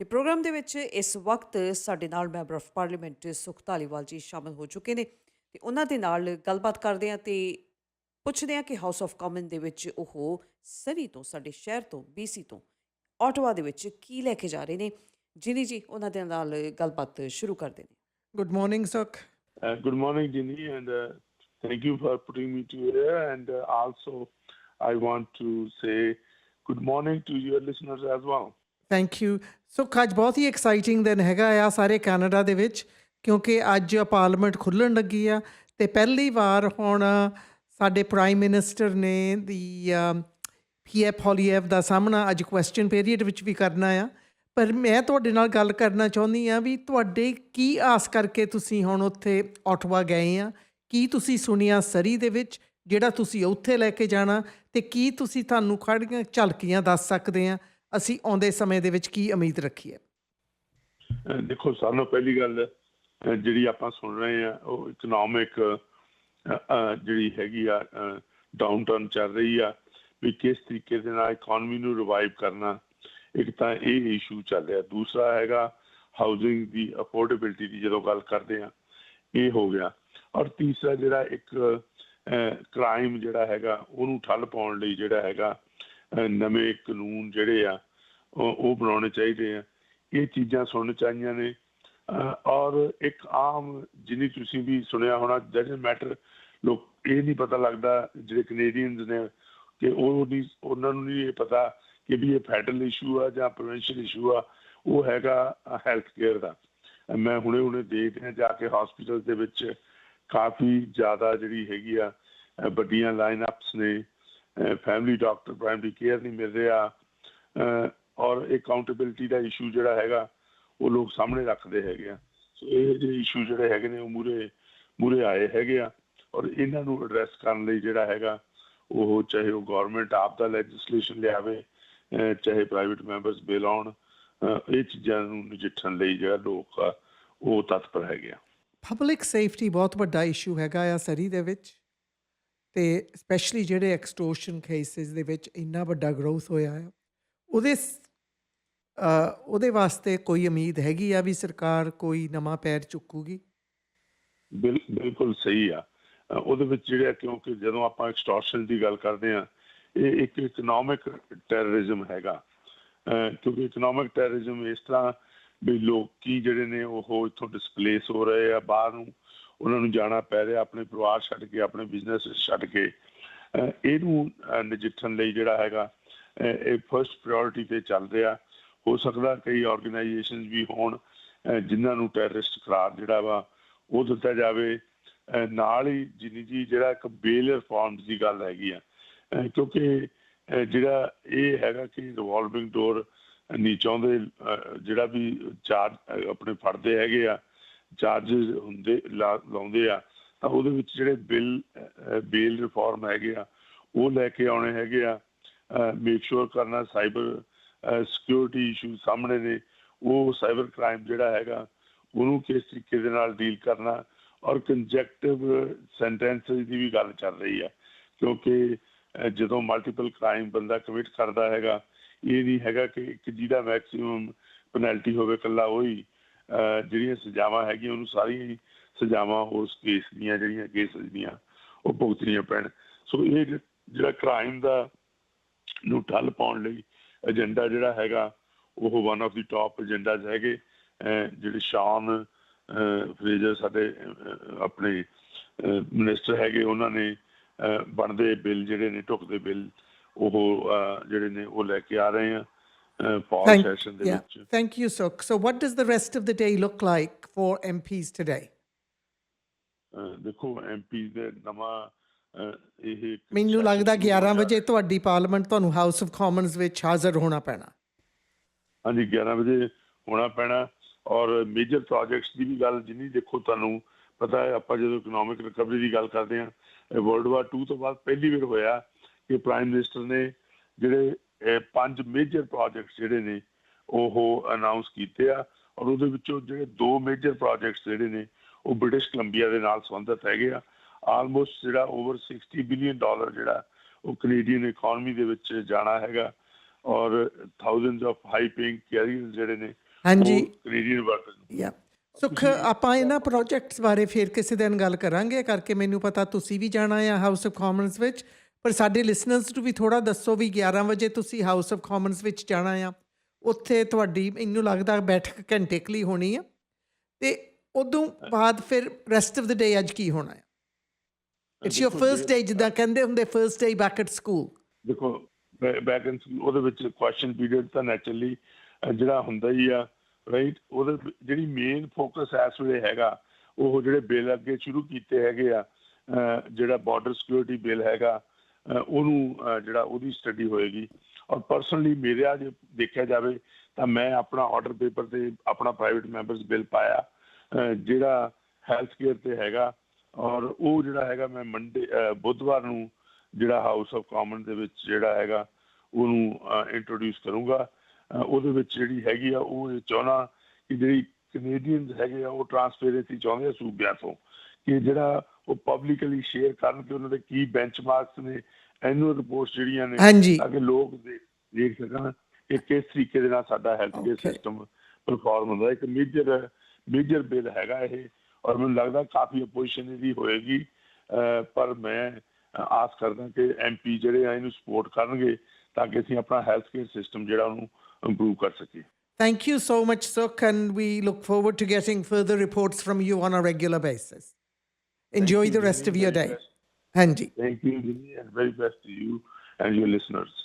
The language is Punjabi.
ਤੇ ਪ੍ਰੋਗਰਾਮ ਦੇ ਵਿੱਚ ਇਸ ਵਕਤ ਸਾਡੇ ਨਾਲ ਮੈਂਬਰ ਆਫ ਪਾਰਲੀਮੈਂਟ ਸੁਖ ਧਾਲੀਵਾਲ ਜੀ ਸ਼ਾਮਲ ਹੋ ਚੁੱਕੇ ਨੇ ਤੇ ਉਹਨਾਂ ਦੇ ਨਾਲ ਗੱਲਬਾਤ ਕਰਦੇ ਆ ਤੇ ਪੁੱਛਦੇ ਆ ਕਿ ਹਾਊਸ ਆਫ ਕਾਮਨ ਦੇ ਵਿੱਚ ਉਹ ਸਰੀ ਤੋਂ ਸਾਡੇ ਸ਼ਹਿਰ ਤੋਂ ਬੀਸੀ ਤੋਂ ਆਟਵਾ ਦੇ ਵਿੱਚ ਕੀ ਲੈ ਕੇ ਜਾ ਰਹੇ ਨੇ ਜਿਨੀ ਜੀ ਉਹਨਾਂ ਦੇ ਨਾਲ ਗੱਲਬਾਤ ਸ਼ੁਰੂ ਕਰਦੇ ਨੇ morning, Sukh. Uh, good morning, Ginny, and uh, thank you for putting me to here. And uh, also, I want to say good morning to your listeners as well. Thank you so ਅੱਜ ਬਹੁਤ ਹੀ ਐਕਸਾਈਟਿੰਗ ਦਿਨ ਹੈਗਾ ਆ ਸਾਰੇ ਕੈਨੇਡਾ ਦੇ ਵਿੱਚ, ਕਿਉਂਕਿ ਅੱਜ ਪਾਰਲੀਮੈਂਟ ਖੁੱਲਣ ਲੱਗੀ ਆ ਤੇ ਪਹਿਲੀ ਵਾਰ ਹੁਣ ਸਾਡੇ ਪ੍ਰਾਈਮ ਮਿਨਿਸਟਰ ਨੇ ਦੀ ਪੀਐਫ ਹੌਲੀਐਫ ਦਾ ਸਾਹਮਣਾ ਅੱਜ ਕੁਐਸਚਨ ਪੀਰੀਅਡ ਵਿੱਚ ਵੀ ਕਰਨਾ ਆ। ਪਰ ਮੈਂ ਤੁਹਾਡੇ ਨਾਲ ਗੱਲ ਕਰਨਾ ਚਾਹੁੰਦੀ ਆ ਵੀ ਤੁਹਾਡੇ ਕੀ ਆਸ ਕਰਕੇ ਤੁਸੀਂ ਹੁਣ ਉੱਥੇ ਆਟਵਾ ਗਏ ਆ? ਕੀ ਤੁਸੀਂ ਸੁਣਿਆ ਸਰੀ ਦੇ ਵਿੱਚ, ਜਿਹੜਾ ਤੁਸੀਂ ਉੱਥੇ ਲੈ ਕੇ ਜਾਣਾ ਤੇ ਕੀ ਤੁਸੀਂ ਤੁਹਾਨੂੰ ਖੜੀਆਂ ਝਲਕੀਆਂ ਦੱਸ ਸਕਦੇ ਆ? ਅਸੀਂ ਆਉਂਦੇ ਸਮੇਂ ਦੇ ਵਿੱਚ ਕੀ ਉਮੀਦ ਰੱਖੀ ਦੇਖੋ, ਸਾਨੂੰ ਪਹਿਲੀ ਗੱਲ ਜਿਹੜੀ ਆਪਾਂ ਸੁਣ ਰਹੇ ਆ ਉਹ ਇਕਨੋਮਿਕ ਜਿਹੜੀ ਹੈਗੀ ਆ ਡਾਊਨਟਰਨ ਚੱਲ ਰਹੀ ਆ, ਵੀ ਕਿਸ ਤਰੀਕੇ ਦੇ ਨਾਲ ਇਕਨੋਮੀ ਨੂੰ ਰਿਵਾਈਵ ਕਰਨਾ, ਇੱਕ ਤਾਂ ਇਹ ਇਸ਼ੂ ਚੱਲ ਰਿਹਾ। ਦੂਸਰਾ ਹੈਗਾ ਹਾਊਸਿੰਗ ਦੀ ਅਫੋਰਡੇਬਿਲਟੀ ਦੀ ਜਦੋਂ ਗੱਲ ਕਰਦੇ ਆ ਇਹ ਹੋ ਗਿਆ। ਔਰ ਤੀਸਰਾ ਜਿਹੜਾ ਇੱਕ ਕ੍ਰਾਈਮ ਜਿਹੜਾ ਹੈਗਾ, ਉਹਨੂੰ ਠੱਲ ਪਾਉਣ ਲਈ ਜਿਹੜਾ ਹੈਗਾ ਨਵੇਂ ਕਾਨੂੰਨ ਜਿਹੜੇ ਆ, ਉਹ ਬਣਾਉਣੇ ਚਾਹੀਦੇ ਆ। ਇਹ ਚੀਜ਼ਾਂ ਸੁਣਨ ਚਾਹੀਆਂ ਨੇ। ਔਰ ਇੱਕ ਆਮ ਜਿਹਨੀ ਤੁਸੀਂ ਵੀ ਸੁਣਿਆ ਹੋਣਾ ਡਜਨਟ ਮੈਟਰ ਲੋਕ ਇਹ ਨਹੀਂ ਪਤਾ ਲੱਗਦਾ, ਜਿਹੜੇ ਕੈਨੇਡੀਅਨਸ ਨੇ, ਕਿ ਉਹ ਨਹੀਂ, ਉਹਨਾਂ ਨੂੰ ਨਹੀਂ ਇਹ ਪਤਾ ਕਿ ਵੀ ਇਹ ਫੈਡਰਲ ਇਸ਼ੂ ਆ ਜਾਂ ਪ੍ਰੋਵਿੰਸ਼ੀਅਲ ਇਸ਼ੂ ਆ, ਉਹ ਹੈਗਾ ਹੈਲਥ ਕੇਅਰ ਦਾ। ਮੈਂ ਹੁਣੇ ਹੁਣੇ ਦੇਖ ਰਿਹਾ ਜਾ ਕੇ ਹਸਪੀਟਲ ਦੇ ਵਿੱਚ ਕਾਫੀ ਜ਼ਿਆਦਾ ਜਿਹੜੀ ਹੈਗੀ ਆ ਵੱਡੀਆਂ ਲਾਈਨ ਅਪਸ ਨੇ। ਫੈਮਿਲੀ ਡਾਕਟਰ ਪ੍ਰਾਇਮਰੀ ਕੇਅਰ ਨਹੀਂ ਮਿਲ ਰਿਹਾ ਔਰ ਅਕਾਊਂਟੇਬਿਲਟੀ ਦਾ ਇਸ਼ੂ ਜਿਹੜਾ ਹੈਗਾ, ਉਹ ਲੋਕ ਸਾਹਮਣੇ ਰੱਖਦੇ ਹੈਗੇ ਆ। ਸੋ ਇਹ ਜਿਹੜੇ ਇਸ਼ੂ ਜਿਹੜੇ ਹੈਗੇ ਨੇ, ਉਹ ਮੂਰੇ ਮੂਰੇ ਆਏ ਹੈਗੇ ਆ ਔਰ ਇਹਨਾਂ ਨੂੰ ਐਡਰੈਸ ਕਰਨ ਲਈ ਜਿਹੜਾ ਹੈਗਾ, ਉਹ ਚਾਹੇ ਉਹ ਗਵਰਨਮੈਂਟ ਆਪ ਦਾ ਲੈਜਿਸਲੇਸ਼ਨ ਲਿਆਵੇ, ਅਹ ਚਾਹੇ ਪ੍ਰਾਈਵੇਟ ਮੈਂਬਰਸ ਬਿਲ ਆਉਣ, ਅਹ ਇਹ ਚੀਜ਼ਾਂ ਨੂੰ ਨਜਿੱਠਣ ਲਈ ਜਿਹੜਾ ਲੋਕ ਉਹ ਤਤਪਰ ਹੈਗੇ ਆ। ਪਬਲਿਕ ਸੇਫਟੀ ਬਹੁਤ ਵੱਡਾ ਇਸ਼ੂ ਹੈਗਾ ਆ ਸਰੀ ਦੇ ਵਿੱਚ। ਤੇ ਸਪੈਸ਼ਲੀ ਜਿਹੜੇ ਐਕਸਟੋਰਸ਼ਨ ਕੇਸਿਸ ਦੇ ਵਿੱਚ ਇੰਨਾ ਵੱਡਾ ਗਰੋਥ ਹੋਇਆ ਹੈ ਉਹਦੇ ਉਹਦੇ ਵਾਸਤੇ ਕੋਈ ਉਮੀਦ ਹੈਗੀ ਆ ਵੀ ਸਰਕਾਰ ਕੋਈ ਨਵਾਂ ਪੈਰ ਚੁੱਕੂਗੀ? ਬਿਲਕੁਲ ਸਹੀ ਆ। ਉਹਦੇ ਵਿੱਚ ਜਿਹੜਾ ਕਿਉਂਕਿ ਜਦੋਂ ਆਪਾਂ ਐਕਸਟੋਰਸ਼ਨ ਦੀ ਗੱਲ ਕਰਦੇ ਆ, ਇਹ ਇੱਕ ਇਕਨੋਮਿਕ ਟੈਰਰਿਜ਼ਮ ਹੈਗਾ। ਕਿਉਂਕਿ ਇਕਨੋਮਿਕ ਟੈਰਰਿਜ਼ਮ ਇਸ ਤਰ੍ਹਾਂ ਵੀ ਲੋਕੀ ਜਿਹੜੇ ਨੇ ਉਹ ਇੱਥੋਂ ਡਿਸਪਲੇਸ ਹੋ ਰਹੇ ਆ, ਬਾਹਰ ਨੂੰ ਉਹਨਾਂ ਨੂੰ ਜਾਣਾ ਪੈ ਰਿਹਾ, ਆਪਣੇ ਪਰਿਵਾਰ ਛੱਡ ਕੇ, ਆਪਣੇ ਬਿਜ਼ਨਸ ਛੱਡ ਕੇ। ਇਹਨੂੰ ਨਜਿੱਠਣ ਲਈ ਜਿਹੜਾ ਹੈਗਾ ਇਹ ਫਰਸਟ ਪ੍ਰਾਇੋਰਟੀ ਤੇ ਚੱਲ ਰਿਹਾ। ਹੋ ਸਕਦਾ ਕਈ ਆਰਗੇਨਾਈਜੇਸ਼ਨਸ ਵੀ ਹੋਣ ਜਿਨ੍ਹਾਂ ਨੂੰ ਟੈਰਰਿਸਟ ਕਰਾਰ ਜਿਹੜਾ ਵਾ, ਉਹ ਦਿੱਤਾ ਜਾਵੇ। ਨਾਲ ਹੀ ਜਿੰਨੀ ਜੀ ਜਿਹੜਾ ਇੱਕ ਬੇਲ ਰਿਫਾਰਮਸ ਦੀ ਗੱਲ ਹੈਗੀ ਆ ਕਿਉਂਕਿ ਜਿਹੜਾ ਇਹ ਹੈਗਾ ਕਿ ਰਿਵੋਲਵਿੰਗ ਡੋਰ ਨਹੀਂ ਚਾਹੁੰਦੇ ਜਿਹੜਾ ਵੀ ਚਾਰਜ ਆਪਣੇ ਫੜਦੇ ਹੈਗੇ ਆ ਚਾਰजेस ਹੁੰਦੇ ਲਾਉਂਦੇ ਆ, ਤਾਂ ਉਹਦੇ ਵਿੱਚ ਜਿਹੜੇ ਬਿੱਲ ਬੇਲ ਰਿਫਾਰਮ ਹੈਗੇ ਆ, ਉਹ ਲੈ ਕੇ ਆਉਣੇ ਹੈਗੇ ਆ ਮੇਕ ਸ਼ੋਰ ਕਰਨਾ ਸਾਈਬਰ ਸਿਕਿਉਰਿਟੀ ਇਸ਼ੂ ਸਾਹਮਣੇ ਨੇ, ਉਹ ਸਾਈਬਰ ਕ੍ਰਾਈਮ ਜਿਹੜਾ ਹੈਗਾ, ਉਹਨੂੰ ਕਿਸ ਤਰੀਕੇ ਦੇ ਨਾਲ ਡੀਲ ਕਰਨਾ, ਔਰ ਕੰਜੈਕਟਿਵ ਸੈਂਟੈਂਸਸ ਦੀ ਵੀ ਗੱਲ ਚੱਲ ਰਹੀ ਹੈ ਕਿਉਂਕਿ ਜਦੋਂ ਮਲਟੀਪਲ ਕ੍ਰਾਈਮ ਬੰਦਾ ਕਮਿਟ ਕਰਦਾ ਹੈਗਾ, ਇਹ ਨਹੀਂ ਹੈਗਾ ਕਿ ਇੱਕ ਜਿਹਦਾ ਮੈਕਸਿਮਮ ਪੈਨਲਟੀ ਹੋਵੇ ਕੱਲਾ ਉਹੀ ਜਿਹੜੀਆਂ ਸਜ਼ਾਵਾਂ ਹੈਗੀਆਂ, ਉਹਨੂੰ ਸਾਰੀਆਂ ਸਜ਼ਾਵਾਂ ਉਸ ਕੇਸ ਦੀਆਂ, ਜਿਹੜੀਆਂ ਕੇਸਸ ਦੀਆਂ, ਉਹ ਭੁਗਤਣੀਆਂ ਪੈਣ। ਸੋ ਇਹ ਜਿਹੜਾ ਕ੍ਰਾਈਮ ਦਾ ਨੂੰ ਠੱਲ ਪਾਉਣ ਲਈ ਏਜੰਡਾ ਜਿਹੜਾ ਹੈਗਾ, ਉਹ one of the top agendas ਹੈਗੇ। ਜਿਹੜੇ ਸ਼ਾਨ ਫਰੇਜ਼ਰ ਸਾਡੇ ਆਪਣੇ ਮਿਨਿਸਟਰ ਹੈਗੇ, ਉਹਨਾਂ ਨੇ ਬਣਦੇ ਬਿੱਲ, ਜਿਹੜੇ ਨੇ, ਢੁਕਦੇ ਬਿੱਲ, ਉਹ ਜਿਹੜੇ ਨੇ, ਉਹ ਲੈ ਕੇ ਆ ਰਹੇ ਆ। ਫਾਲ Thank, ਸੈਸ਼ਨ ਦੇ yeah, ਵਿੱਚ thank you, Sukh. So, what does the rest of the day look like for MPs today? ਅਹ ਦੇਖੋ ਐਮਪੀ ਦੇ ਨਵਾਂ ਅਹ ਇਹ ਇੱਕ ਮੈਨੂੰ session ਲੱਗਦਾ ਸ਼ੁਰੂ ਹੋ 11 ਗਿਆ। ਵਜੇ ਤੁਹਾਡੀ ਪਾਰਲੀਮੈਂਟ ਤੁਹਾਨੂੰ ਹਾਊਸ ਆਫ ਕਾਮਨਸ ਵਿੱਚ ਹਾਜ਼ਰ ਹੋਣਾ ਪੈਣਾ ਹਾਂਜੀ 11 ਵਜੇ ਹੋਣਾ ਪੈਣਾ ਔਰ ਮੇਜਰ ਪ੍ਰੋਜੈਕਟਸ ਦੀ ਵੀ ਗੱਲ ਜਿੰਨੀ ਦੇਖੋ ਤੁਹਾਨੂੰ ਪਤਾ ਹੈ ਆਪਾਂ ਜਦੋਂ ਇਕਨੋਮਿਕ ਰਿਕਵਰੀ ਦੀ ਗੱਲ ਕਰਦੇ ਹਾਂ ਵਰਲਡ ਵਾਰ 2 ਤੋਂ ਬਾਅਦ ਪਹਿਲੀ ਵਾਰ ਹੋਇਆ ਕਿ ਪ੍ਰਾਈਮ ਮਿਨਿਸਟਰ ਨੇ ਜਿਹੜੇ ਪੰਜ ਮੇਜਰ ਪ੍ਰੋਜੈਕਟਸ ਜਿਹੜੇ ਨੇ ਉਹ ਅਨਾਉਂਸ ਕੀਤੇ ਆ ਔਰ ਉਹਦੇ ਵਿੱਚੋਂ ਜਿਹੜੇ ਦੋ ਮੇਜਰ ਪ੍ਰੋਜੈਕਟਸ ਜਿਹੜੇ ਨੇ ਉਹ ਬ੍ਰਿਟਿਸ਼ ਕੋਲੰਬੀਆ ਦੇ ਨਾਲ ਸੰਬੰਧਿਤ ਹੈਗੇ ਆ। ਆਲਮੋਸਟ ਜਿਹੜਾ ਓਵਰ 60 ਬਿਲੀਅਨ ਡਾਲਰ ਜਿਹੜਾ ਉਹ ਕੈਨੇਡੀਅਨ ਇਕਨੋਮੀ ਦੇ ਵਿੱਚ ਜਾਣਾ ਹੈਗਾ ਔਰ thousands of high paying careers ਜਿਹੜੇ ਨੇ ਹਾਂਜੀ। ਕੈਨੇਡੀਅਨ ਵਰਕਰਸ ਯਾ ਸੁਖ ਆਪਾਂ ਇਹਨਾਂ ਪ੍ਰੋਜੈਕਟਸ ਬਾਰੇ ਫਿਰ ਕਿਸੇ ਦਿਨ ਗੱਲ ਕਰਾਂਗੇ ਕਰਕੇ ਮੈਨੂੰ ਪਤਾ ਤੁਸੀਂ ਵੀ ਜਾਣਾ ਆ ਹਾਊਸ ਆਫ ਕਾਮਨਸ ਵਿੱਚ। ਪਰ ਸਾਡੇ ਲਿਸਨਰਸ ਨੂੰ ਵੀ ਥੋੜਾ ਦੱਸੋ ਵੀ 11 ਵਜੇ ਤੁਸੀਂ ਹਾਊਸ ਆਫ ਕਾਮਨਸ ਵਿੱਚ ਜਾਣਾ ਆ। ਉੱਥੇ ਤੁਹਾਡੀ ਮੈਨੂੰ ਲੱਗਦਾ ਬੈਠਕ ਘੰਟੇ ਕੁ ਲਈ ਹੋਣੀ ਆ। ਤੇ ਉਦੋਂ ਬਾਅਦ ਫਿਰ ਰੈਸਟ ਆਫ ਦ ਡੇ ਅੱਜ ਕੀ ਹੋਣਾ ਆ? ਇਟਸ ਯੋਰ ਫਰਸਟ ਡੇ ਜਿੱਦਾਂ ਕਹਿੰਦੇ ਹੁੰਦੇ first day back at school ਦੇਖੋ ਬੈਕ ਐਂਡ ਉਹਦੇ ਵਿੱਚ ਕੁਐਸਚਨ ਪੀਰੀਅਡ ਤਾਂ ਨੈਚੁਰਲੀ ਜਿਹੜਾ ਹੁੰਦਾ ਹੀ ਆ ਰਾਈਟ ਉਹਦੇ ਜਿਹੜੀ ਮੇਨ ਫੋਕਸ ਇਸ ਵੇਲੇ ਹੈਗਾ ਉਹ ਜਿਹੜੇ ਬਿੱਲ ਅੱਗੇ ਸ਼ੁਰੂ ਕੀਤੇ ਹੈਗੇ ਆ ਜਿਹੜਾ ਬਾਰਡਰ ਸਿਕਿਉਰਿਟੀ ਬਿੱਲ ਹੈਗਾ ਉਹਨੂੰ ਜਿਹੜਾ ਉਹਦੀ ਸਟੱਡੀ ਹੋਏਗੀ। ਔਰ ਪਰਸਨਲੀ ਮੇਰੇ ਆ ਜੇ ਦੇਖਿਆ ਜਾਵੇ ਤਾਂ ਮੈਂ ਆਪਣਾ ਆਰਡਰ ਪੇਪਰ ਤੇ ਆਪਣਾ ਪ੍ਰਾਈਵੇਟ ਮੈਂਬਰਸ ਬਿੱਲ ਪਾਇਆ। ਜਿਹੜਾ ਹੈਲਥ ਕੇਅਰ ਤੇ ਹੈਗਾ। ਔਰ ਉਹ ਜਿਹੜਾ ਹੈਗਾ ਮੈਂ ਮੰਡੇ ਬੁੱਧਵਾਰ ਨੂੰ ਜਿਹੜਾ ਹਾਊਸ ਆਫ ਕਾਮਨ ਦੇ ਵਿੱਚ ਜਿਹੜਾ ਹੈਗਾ, ਉਹਨੂੰ ਇੰਟਰੋਡਿਊਸ ਕਰੂੰਗਾ। ਅਹ ਉਹਦੇ ਵਿੱਚ ਜਿਹੜੀ ਹੈਗੀ ਆ, ਉਹ ਇਹ ਚਾਹਣਾ ਕਿ ਜਿਹੜੀ ਕੈਨੇਡੀਅਨਸ ਹੈਗੇ ਆ ਉਹ ਟ੍ਰਾਂਸਪੇਰੈਂਸੀ ਚਾਹੁੰਦੇ ਆ ਸੂਬਿਆਂ ਤੋਂ ਕਿ ਜਿਹੜਾ ਉਹ ਪਬਲਿਕਲੀ ਸ਼ੇਅਰ ਕਰਨ ਕਿ ਉਹਨਾਂ ਦੇ ਕੀ ਬੈਂਚਮਾਰਕਸ ਨੇ ਐਨੂਅਲ ਰਿਪੋਰਟਸ ਜਿਹੜੀਆਂ ਨੇ ਤਾਂ ਕਿ ਲੋਕ ਦੇਖ ਸਕਣ ਕਿ ਕਿਸ ਤਰੀਕੇ ਦੇ ਨਾਲ ਸਾਡਾ ਹੈਲਥ ਕੇਅਰ. ਸਿਸਟਮ ਪਰਫਾਰਮ ਹੁੰਦਾ। ਇੱਕ ਮੇਜਰ ਮੇਜਰ ਬਿੱਲ ਹੈਗਾ ਇਹ ਔਰ ਮੈਨੂੰ ਲੱਗਦਾ ਕਾਫੀ ਆਪੋਜੀਸ਼ਨ ਇਹਦੀ ਹੋਏਗੀ। ਪਰ ਮੈਂ ਆਸ ਕਰਦਾ ਕਿ ਐਮਪੀ ਜਿਹੜੇ ਆ ਇਹਨੂੰ ਸਪੋਰਟ ਕਰਨਗੇ ਤਾਂ ਕਿ ਅਸੀਂ ਆਪਣਾ ਹੈਲਥ ਕੇਅਰ ਸਿਸਟਮ ਜਿਹੜਾ ਉਹਨੂੰ ਇੰਪਰੂਵ ਕਰ ਸਕੀਏ। Thank you so much, Sukh, and we look forward to getting further reports from you on a regular basis. Enjoy you, the rest of Jimmy. your day. best. Thank you, Jimmy, and very best to you and your listeners.